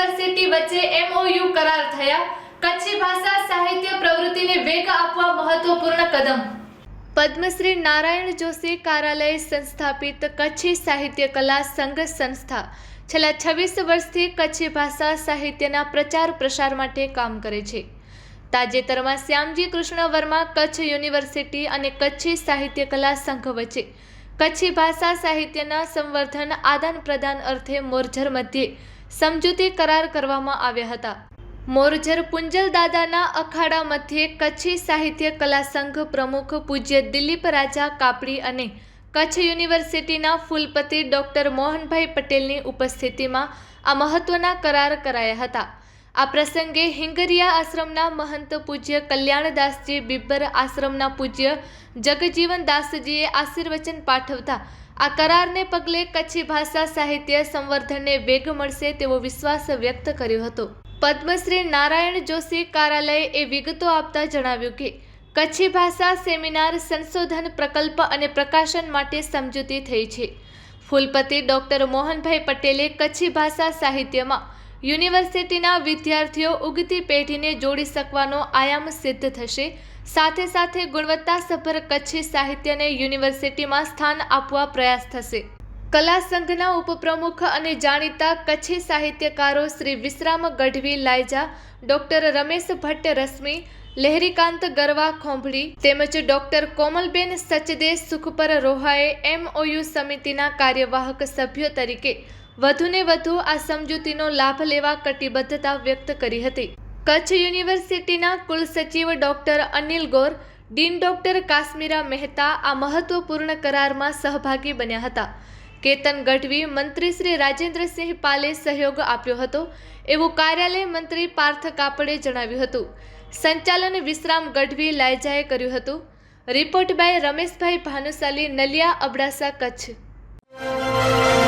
University વચ્ચે MOU કરાર થયા. કચ્છી ભાષા સાહિત્ય પ્રવૃત્તિને વેગ આપવા મહત્વપૂર્ણ કદમ. પદ્મશ્રી નારાયણ જોશી કાર્યાલય સંસ્થાપિત કચ્છી સાહિત્ય કલા સંઘ સંસ્થા. છેલ્લા છવ્વીસ વર્ષથી કચ્છી ભાષા સાહિત્યના પ્રચાર પ્રસાર માટે કામ કરે છે. તાજેતરમાં શ્યામજી કૃષ્ણ વર્મા કચ્છ યુનિવર્સિટી અને કચ્છી સાહિત્ય કલા સંઘ વચ્ચે. કચ્છી ભાષા સાહિત્યના સંવર્ધન આદાન પ્રદાન અર્થે મોરજર મધ્યે સમજૂતી કરાર કરવામાં આવ્યા હતા. મોરજર પુંજલ દાદાના અખાડા મધ્યે કચ્છી સાહિત્ય કલા સંઘ પ્રમુખ પૂજ્ય દિલીપ રાજા કાપડી અને કચ્છ યુનિવર્સિટીના ફૂલપતિ ડૉક્ટર મોહનભાઈ પટેલની ઉપસ્થિતિમાં આ મહત્વના કરાર કરાયા હતા. આ પ્રસંગે હિંગરિયા આશ્રમના મહંત પૂજ્ય કલ્યાણદાસજી, બિબ્બર આશ્રમના પૂજ્ય જગજીવન દાસજીએ આશીર્વચન પાઠવતા આ કરારને પગલે કચ્છી ભાષા સાહિત્ય સંવર્ધનને વેગ મળશે તેવો વિશ્વાસ વ્યક્ત કર્યો હતો. પદ્મશ્રી નારાયણ જોશી કાર્યાલયે એ વિગતો આપતા જણાવ્યું કે, કચ્છી ભાષા સેમિનાર સંશોધન પ્રકલ્પ અને પ્રકાશન માટે સમજૂતી થઈ છે. ફૂલપતિ ડોક્ટર મોહનભાઈ પટેલે કચ્છી ભાષા સાહિત્યમાં યુનિવર્સિટીના વિદ્યાર્થીઓ ઉગતી પેઢીને જોડી શકવાનો આયામ સિદ્ધ થશે. સાથે સાથે ગુણવત્તાસભર કચ્છી સાહિત્યને યુનિવર્સિટીમાં સ્થાન આપવા પ્રયાસ થશે. કલા સંઘના ઉપપ્રમુખ અને જાણીતા કચ્છી સાહિત્યકારો શ્રી વિશ્રામ ગઢવી લાયજા, ડોક્ટર રમેશ ભટ્ટ રશ્મિ, લહેરીકાંત ગરવા ખોંભળી તેમજ ડોક્ટર કોમલબેન સચદે સુખપર રોહાએ એમઓયુ સમિતિના કાર્યવાહક સભ્યો તરીકે વધુને વધુ આ સમજૂતીનો લાભ લેવા કટિબદ્ધતા વ્યક્ત કરી હતી. કચ્છ યુનિવર્સિટીના કુલસચિવ doctor Anil Gor, dean doctor Kashmira Mehta આ મહત્વપૂર્ણ કરારમાં સહભાગી બન્યા હતા. કેતન ગઢવી મંત્રી શ્રી રાજેન્દ્રસિંહ પાલે સહયોગ આપ્યો હતો એવું કાર્યાલય મંત્રી પાર્થ કાપડે જણાવ્યું હતું. સંચાલન વિશ્રામ ગઢવી લાયજાએ કર્યું હતું. Report by Rameshbhai Bhanushali Naliya Abdasa Kutch.